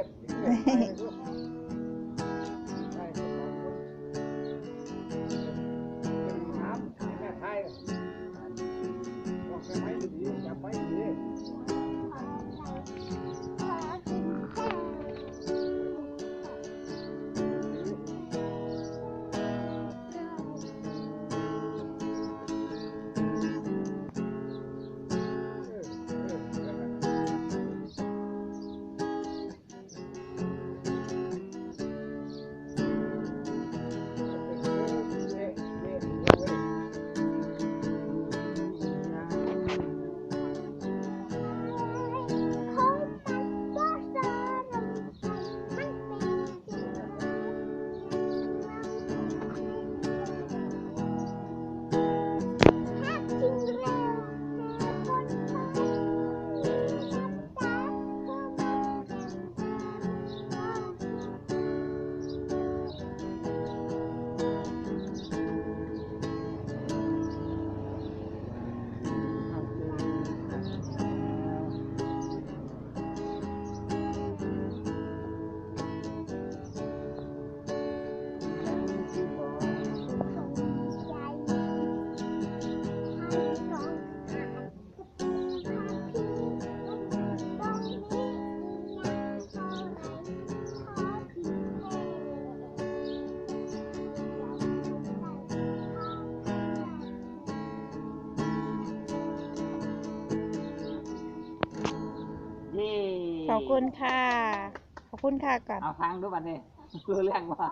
เขอบคุณค่ะ ขอบคุณค่ะก่อน เอาฟังดูบัดนี้รู้เรื่องว่า